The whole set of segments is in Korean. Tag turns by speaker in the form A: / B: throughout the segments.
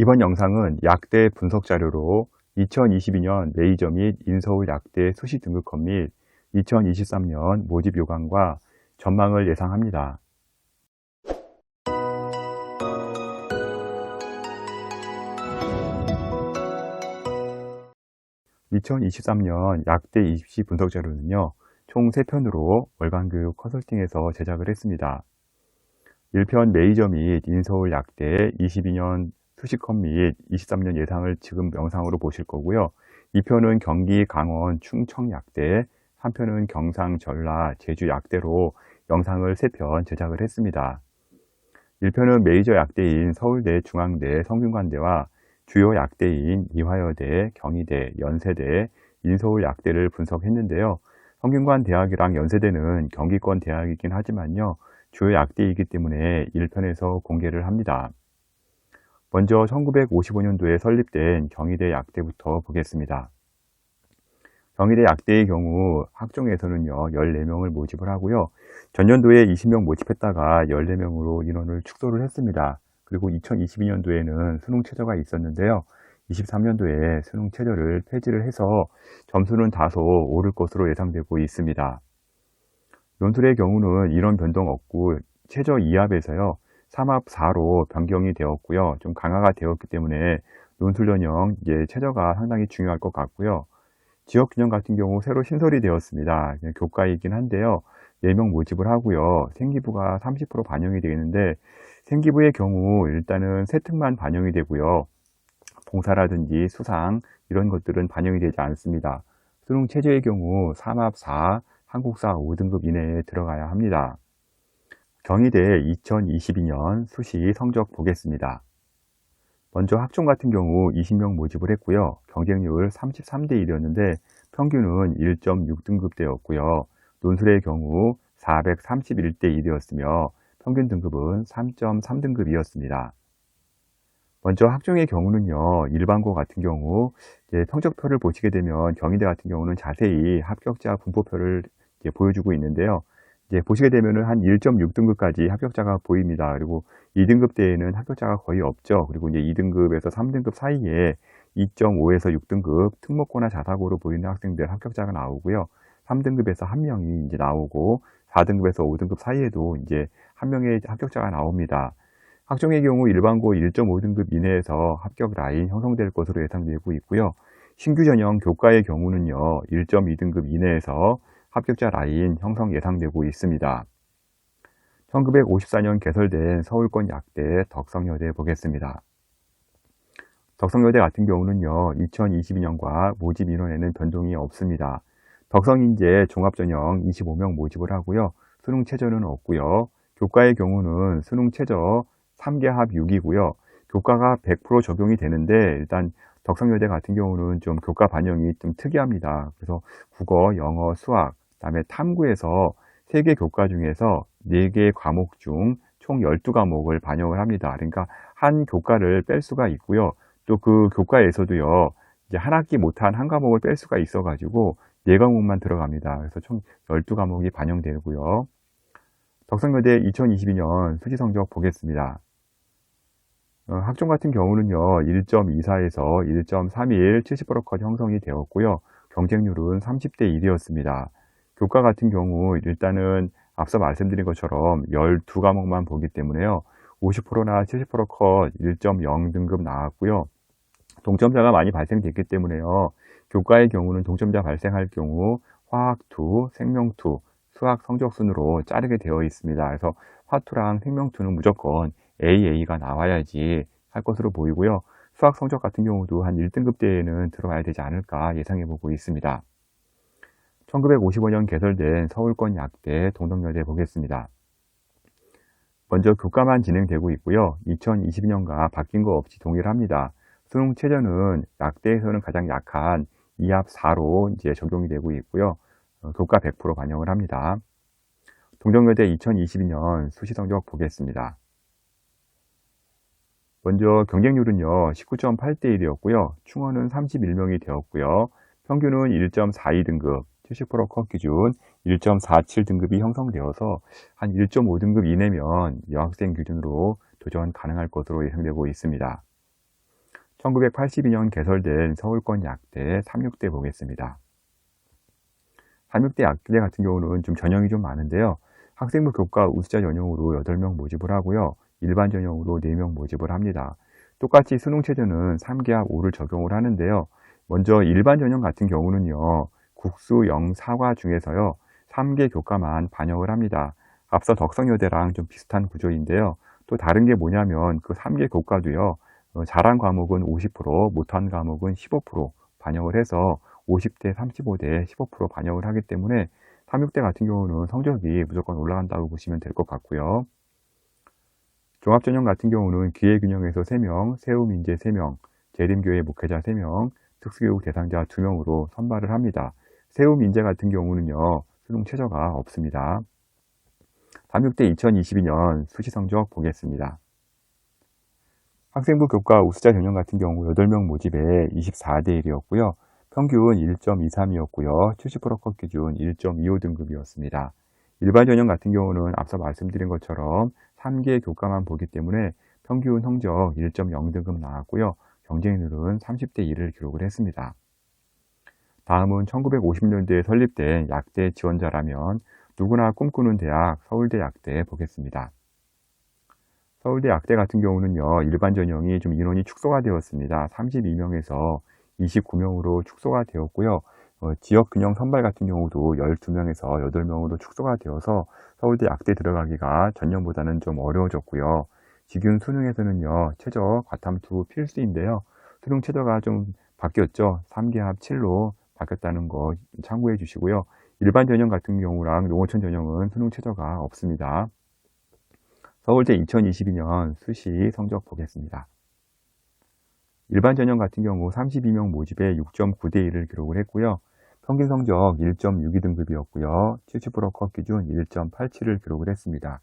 A: 이번 영상은 약대 분석 자료로 2022년 메이저 및 인서울 약대 수시 등급컷 및 2023년 모집 요강과 전망을 예상합니다. 2023년 약대 입시 분석 자료는요, 총 3편으로 월간교육 컨설팅에서 제작을 했습니다. 1편 메이저 및 인서울 약대 22년 및 23년 예상을 지금 영상으로 보실 거고요. 2편은 경기, 강원, 충청 약대, 3편은 경상, 전라, 제주 약대로 영상을 3편 제작을 했습니다. 1편은 메이저 약대인 서울대, 중앙대, 성균관대와 주요 약대인 이화여대, 경희대, 연세대, 인서울 약대를 분석했는데요. 성균관 대학이랑 연세대는 경기권 대학이긴 하지만요. 주요 약대이기 때문에 1편에서 공개를 합니다. 먼저 1955년도에 설립된 경희대 약대부터 보겠습니다. 경희대 약대의 경우 학종에서는요 14명을 모집을 하고요. 전년도에 20명 모집했다가 14명으로 인원을 축소를 했습니다. 그리고 2022년도에는 수능 최저가 있었는데요. 23년도에 수능 최저를 폐지를 해서 점수는 다소 오를 것으로 예상되고 있습니다. 논술의 경우는 이런 변동 없고 최저 2합에서요 3합 4로 변경이 되었고요 좀 강화가 되었기 때문에 논술 전형 이제 최저가 상당히 중요할 것 같고요 지역균형 같은 경우 새로 신설이 되었습니다. 교과이긴 한데요. 4명 모집을 하고요. 생기부가 30% 반영이 되겠는데 생기부의 경우 일단은 세특만 반영이 되고요. 봉사라든지 수상 이런 것들은 반영이 되지 않습니다. 수능 체제의 경우 3합 4, 한국사 5등급 이내에 들어가야 합니다. 경희대 2022년 수시 성적 보겠습니다. 먼저 학종 같은 경우 20명 모집을 했고요. 경쟁률 33대 1이었는데 평균은 1.6등급대였고요. 논술의 경우 431대 1이었으며 평균 등급은 3.3등급이었습니다. 먼저 학종의 경우는요, 일반고 같은 경우 성적표를 보시게 되면 경희대 같은 경우는 자세히 합격자 분포표를 보여주고 있는데요. 이제 보시게 되면은 한 1.6등급까지 합격자가 보입니다. 그리고 2등급 대에는 합격자가 거의 없죠. 그리고 이제 2등급에서 3등급 사이에 2.5에서 6등급 특목고나 자사고로 보이는 학생들 합격자가 나오고요. 3등급에서 한 명이 이제 나오고 4등급에서 5등급 사이에도 이제 한 명의 합격자가 나옵니다. 학종의 경우 일반고 1.5등급 이내에서 합격 라인 형성될 것으로 예상되고 있고요. 신규 전형 교과의 경우는요, 1.2등급 이내에서 합격자 라인 형성 예상되고 있습니다. 1954년 개설된 서울권 약대 덕성여대 보겠습니다. 덕성여대 같은 경우는요, 2022년과 모집 인원에는 변동이 없습니다. 덕성인재 종합전형 25명 모집을 하고요. 수능 최저는 없고요. 교과의 경우는 수능 최저 3개 합 6이고요. 교과가 100% 적용이 되는데 일단 덕성여대 같은 경우는 좀 교과 반영이 좀 특이합니다. 그래서 국어, 영어, 수학, 그 다음에 탐구에서 3개 교과 중에서 4개 과목 중 총 12과목을 반영을 합니다. 그러니까 한 교과를 뺄 수가 있고요. 또 그 교과에서도요. 이제 한 학기 못한 한 과목을 뺄 수가 있어 가지고 4과목만 들어갑니다. 그래서 총 12과목이 반영되고요. 덕성여대 2022년 수시 성적 보겠습니다. 어, 학종 같은 경우는요, 1.24에서 1.31 70%컷 형성이 되었고요. 경쟁률은 30대 1이었습니다. 교과 같은 경우 일단은 앞서 말씀드린 것처럼 12과목만 보기 때문에요. 50%나 70%컷 1.0 등급 나왔고요. 동점자가 많이 발생됐기 때문에요. 교과의 경우는 동점자 발생할 경우 화학2, 생명2, 수학 성적 순으로 자르게 되어 있습니다. 그래서 화2랑 생명2는 무조건 AA가 나와야지 할 것으로 보이고요. 수학 성적 같은 경우도 한 1등급대에는 들어가야 되지 않을까 예상해 보고 있습니다. 1955년 개설된 서울권 약대 동덕여대 보겠습니다. 먼저 교과만 진행되고 있고요. 2022년과 바뀐 거 없이 동일합니다. 수능 최저는 약대에서는 가장 약한 2합 4로 이제 적용이 되고 있고요. 어, 교과 100% 반영을 합니다. 동덕여대 2022년 수시 성적 보겠습니다. 먼저 경쟁률은요 19.8대 1이었고요 충원은 31명이 되었고요 평균은 1.42등급 70%컷 기준 1.47 등급이 형성되어서 한 1.5 등급 이내면 여학생 기준으로 도전 가능할 것으로 예상되고 있습니다. 1982년 개설된 서울권 약대 36대 보겠습니다. 36대 약대 같은 경우는 좀 전형이 좀 많은데요. 학생부 교과 우수자 전형으로 8명 모집을 하고요. 일반 전형으로 4명 모집을 합니다. 똑같이 수능 체제는 3개합 5를 적용을 하는데요. 먼저 일반 전형 같은 경우는요. 국수 0, 사과 중에서요. 3개 교과만 반영을 합니다. 앞서 덕성여대랑 좀 비슷한 구조인데요. 또 다른 게 뭐냐면 그 3개 교과도요. 어, 잘한 과목은 50%, 못한 과목은 15% 반영을 해서 50대, 35대, 15% 반영을 하기 때문에 3, 6대 같은 경우는 성적이 무조건 올라간다고 보시면 될 것 같고요. 종합전형 같은 경우는 기회균형에서 3명, 세우민재 3명, 재림교회 목회자 3명, 특수교육 대상자 2명으로 선발을 합니다. 세우 민재 같은 경우는요, 수능 최저가 없습니다. 3육대 2022년 수시 성적 보겠습니다. 학생부 교과 우수자 전형 같은 경우 8명 모집에 24대 1이었고요. 평균 1.23이었고요. 70%컷 기준 1.25 등급이었습니다. 일반 전형 같은 경우는 앞서 말씀드린 것처럼 3개 교과만 보기 때문에 평균 성적 1.0 등급 나왔고요. 경쟁률은 30대 1을 기록을 했습니다. 다음은 1950년대에 설립된 약대 지원자라면 누구나 꿈꾸는 대학 서울대 약대 보겠습니다. 서울대 약대 같은 경우는요, 일반 전형이 좀 인원이 축소가 되었습니다. 32명에서 29명으로 축소가 되었고요. 어, 지역 균형 선발 같은 경우도 12명에서 8명으로 축소가 되어서 서울대 약대 들어가기가 전년보다는 좀 어려워졌고요. 지금 수능에서는요, 최저 과탐2 필수인데요. 수능 최저가 좀 바뀌었죠. 3개합 7로 바뀌었다는 거 참고해 주시고요. 일반 전형 같은 경우랑 농어촌 전형은 수능 최저가 없습니다. 서울대 2022년 수시 성적 보겠습니다. 일반 전형 같은 경우 32명 모집에 6.9대 1을 기록을 했고요. 평균 성적 1.62 등급이었고요. 70%컷 기준 1.87을 기록을 했습니다.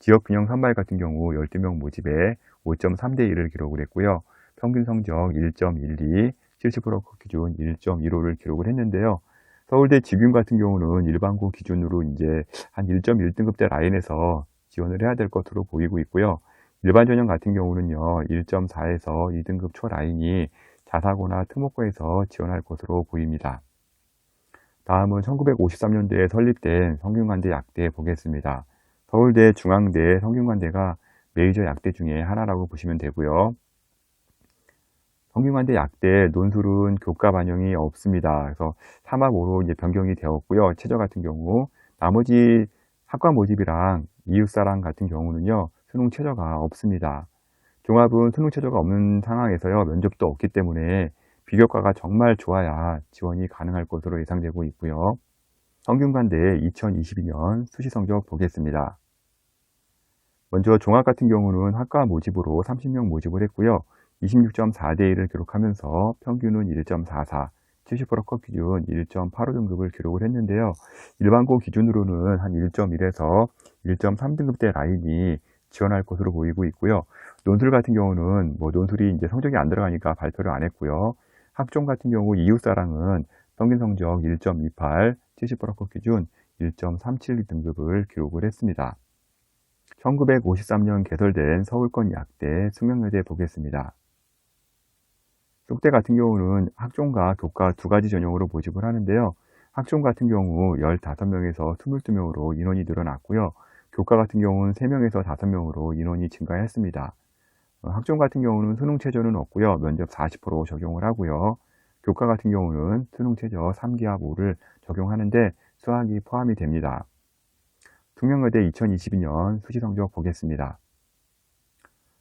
A: 지역 균형 선발 같은 경우 12명 모집에 5.3대 1을 기록을 했고요. 평균 성적 1.12, 70%컷 기준 1.15를 기록을 했는데요. 서울대 지균 같은 경우는 일반고 기준으로 이제 한 1.1등급대 라인에서 지원을 해야 될 것으로 보이고 있고요. 일반 전형 같은 경우는요, 1.4에서 2등급 초 라인이 자사고나 특목고에서 지원할 것으로 보입니다. 다음은 1953년도에 설립된 성균관대 약대 보겠습니다. 서울대, 중앙대, 성균관대가 메이저 약대 중에 하나라고 보시면 되고요. 성균관대 약대 논술은 교과 반영이 없습니다. 그래서 3합 5로 이제 변경이 되었고요. 최저 같은 경우 나머지 학과 모집이랑 이웃사랑 같은 경우는요. 수능 최저가 없습니다. 종합은 수능 최저가 없는 상황에서요. 면접도 없기 때문에 비교과가 정말 좋아야 지원이 가능할 것으로 예상되고 있고요. 성균관대 2022년 수시 성적 보겠습니다. 먼저 종합 같은 경우는 학과 모집으로 30명 모집을 했고요. 26.4대 1을 기록하면서 평균은 1.44, 70%컷 기준 1.85 등급을 기록을 했는데요. 일반고 기준으로는 한 1.1에서 1.3등급대 라인이 지원할 것으로 보이고 있고요. 논술 같은 경우는 뭐 논술이 이제 성적이 안 들어가니까 발표를 안 했고요. 학종 같은 경우 이웃사랑은 평균 성적 1.28, 70%컷 기준 1.37 등급을 기록을 했습니다. 1953년 개설된 서울권 약대 숙명여대 보겠습니다. 쑥대 같은 경우는 학종과 교과 두 가지 전형으로 모집을 하는데요. 학종 같은 경우 15명에서 22명으로 인원이 늘어났고요. 교과 같은 경우는 3명에서 5명으로 인원이 증가했습니다. 어, 학종 같은 경우는 수능 최저는 없고요. 면접 40% 적용을 하고요. 교과 같은 경우는 수능 최저 3기합 5를 적용하는데 수학이 포함이 됩니다. 숙명여대 2022년 수시 성적 보겠습니다.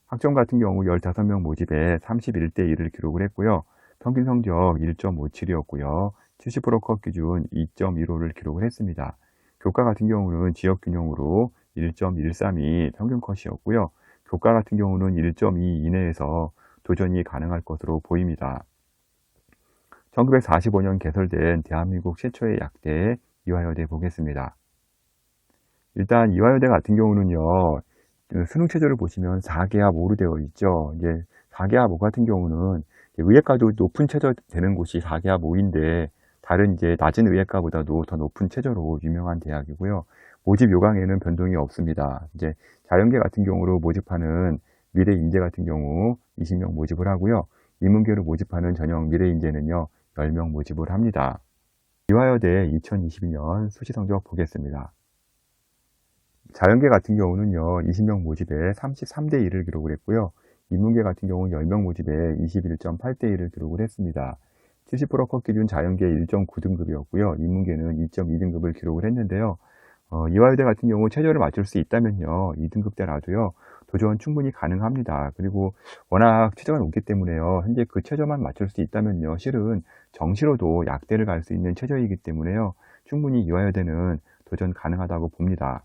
A: 학종 같은 경우 15명 모집에 31대 1을 기록을 했고요. 평균 성적 1.57이었고요. 70%컷 기준 2.15를 기록을 했습니다. 교과 같은 경우는 지역 균형으로 1.13이 평균 컷이었고요. 교과 같은 경우는 1.2 이내에서 도전이 가능할 것으로 보입니다. 1945년 개설된 대한민국 최초의 약대 이화여대 보겠습니다. 일단 이화여대 같은 경우는요, 그 수능 체제를 보시면 4개합 5로 되어 있죠. 이제 4개합 5 같은 경우는 의예과도 높은 체저 되는 곳이 4개합 5인데 다른 이제 낮은 의예과보다도 더 높은 체저로 유명한 대학이고요. 모집 요강에는 변동이 없습니다. 이제 자연계 같은 경우로 모집하는 미래 인재 같은 경우 20명 모집을 하고요. 인문계로 모집하는 전형 미래 인재는요, 10명 모집을 합니다. 이화여대 2022년 수시 성적 보겠습니다. 자연계 같은 경우는요, 20명 모집에 33대 1을 기록을 했고요. 인문계 같은 경우는 10명 모집에 21.8대 1을 기록을 했습니다. 70%컷 기준 자연계 1.9등급이었고요. 인문계는 2.2등급을 기록을 했는데요. 어, 이화여대 같은 경우 최저를 맞출 수 있다면요. 2등급대라도요. 도전 충분히 가능합니다. 그리고 워낙 최저가 높기 때문에요. 현재 그 최저만 맞출 수 있다면요. 실은 정시로도 약대를 갈 수 있는 최저이기 때문에요. 충분히 이화여대는 도전 가능하다고 봅니다.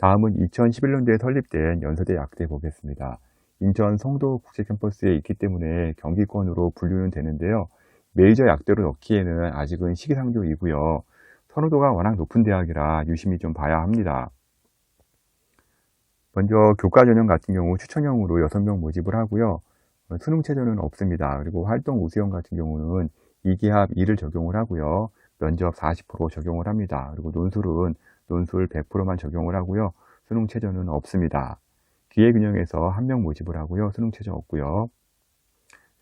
A: 다음은 2011년도에 설립된 연세대 약대 보겠습니다. 인천 성도 국제 캠퍼스에 있기 때문에 경기권으로 분류는 되는데요. 메이저 약대로 넣기에는 아직은 시기상조이고요. 선호도가 워낙 높은 대학이라 유심히 좀 봐야 합니다. 먼저 교과 전형 같은 경우 추천형으로 6명 모집을 하고요. 어, 수능 체제는 없습니다. 그리고 활동 우수형 같은 경우는 2기합 2를 적용을 하고요. 면접 40% 적용을 합니다. 그리고 논술은 논술 100%만 적용을 하고요. 수능 체제는 없습니다. 기회균형에서 한 명 모집을 하고요. 수능 체제 없고요.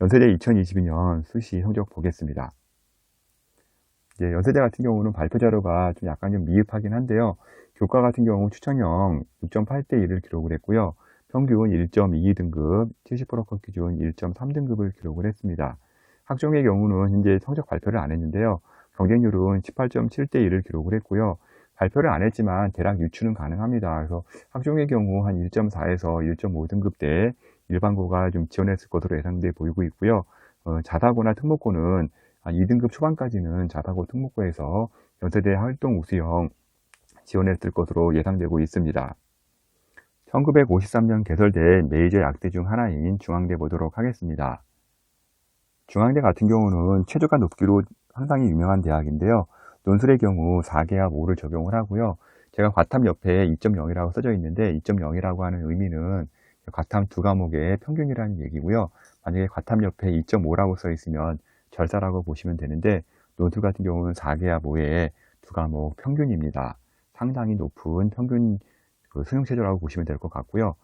A: 연세대 2022년 수시 성적 보겠습니다. 이제 연세대 같은 경우는 발표 자료가 좀 약간 좀 미흡하긴 한데요. 교과 같은 경우 추천형 6.8대 1을 기록을 했고요. 평균 1.22등급, 70%컷 기준 1.3등급을 기록을 했습니다. 학종의 경우는 현재 성적 발표를 안 했는데요. 경쟁률은 18.7대 1을 기록을 했고요. 발표를 안 했지만 대략 유추는 가능합니다. 그래서 학종의 경우 한 1.4에서 1.5등급대 일반고가 좀 지원했을 것으로 예상돼 보이고 있고요. 어, 자사고나 특목고는 한 2등급 초반까지는 자사고 특목고에서 연세대 활동 우수형 지원했을 것으로 예상되고 있습니다. 1953년 개설된 메이저 약대 중 하나인 중앙대 보도록 하겠습니다. 중앙대 같은 경우는 최저가 높기로 상당히 유명한 대학인데요. 논술의 경우 4계합 5를 적용을 하고요. 제가 과탐 옆에 2.0이라고 써져 있는데 2.0이라고 하는 의미는 과탐 두 과목의 평균이라는 얘기고요. 만약에 과탐 옆에 2.5라고 써 있으면 절사라고 보시면 되는데 논술 같은 경우는 4계합 5의 두 과목 평균입니다. 상당히 높은 평균 그 수능 체제라고 보시면 될 것 같고요.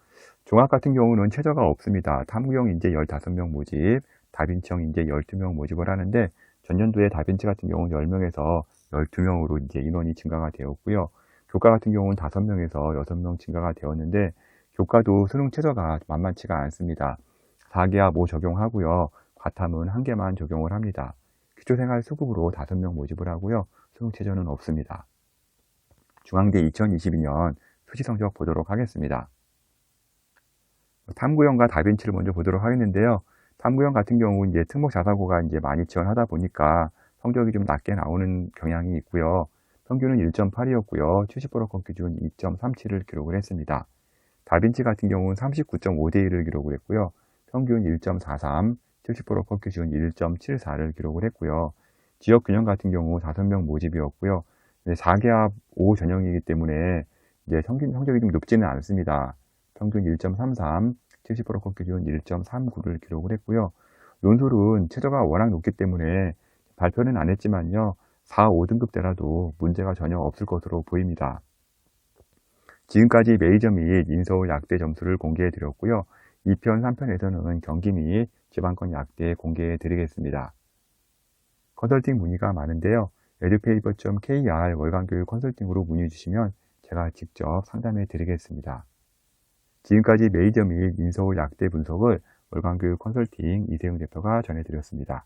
A: 종합 같은 경우는 체제가 없습니다. 탐구형 인재 15명 모집, 다빈치형 인재 12명 모집을 하는데 전년도에 다빈치 같은 경우는 10명에서 12명으로 이제 인원이 증가가 되었고요. 교과 같은 경우는 5명에서 6명 증가가 되었는데 교과도 수능 최저가 만만치가 않습니다. 4개와 5 적용하고요. 과탐은 1개만 적용을 합니다. 기초생활 수급으로 5명 모집을 하고요. 수능 최저는 없습니다. 중앙대 2022년 수시 성적 보도록 하겠습니다. 탐구형과 다빈치를 먼저 보도록 하겠는데요. 탐구형 같은 경우 이제 특목 자사고가 이제 많이 지원하다 보니까 성적이 좀 낮게 나오는 경향이 있고요. 평균은 1.8이었고요. 70%컷 기준 2.37을 기록을 했습니다. 다빈치 같은 경우는 39.5대 1을 기록을 했고요. 평균 1.43, 70%컷 기준 1.74를 기록을 했고요. 지역 균형 같은 경우 5명 모집이었고요. 4개합 5 전형이기 때문에 이제 성적이 좀 높지는 않습니다. 평균 1.33, 70%컷 기준 1.39를 기록을 했고요. 논술은 최저가 워낙 높기 때문에 발표는 안 했지만요. 4, 5등급대라도 문제가 전혀 없을 것으로 보입니다. 지금까지 메이저 및 인서울 약대 점수를 공개해 드렸고요. 2편, 3편에서는 경기 및 지방권 약대 공개해 드리겠습니다. 컨설팅 문의가 많은데요. edupaper.kr 월간교육 컨설팅으로 문의 주시면 제가 직접 상담해 드리겠습니다. 지금까지 메이저 및 인서울 약대 분석을 월간교육 컨설팅 이세용 대표가 전해드렸습니다.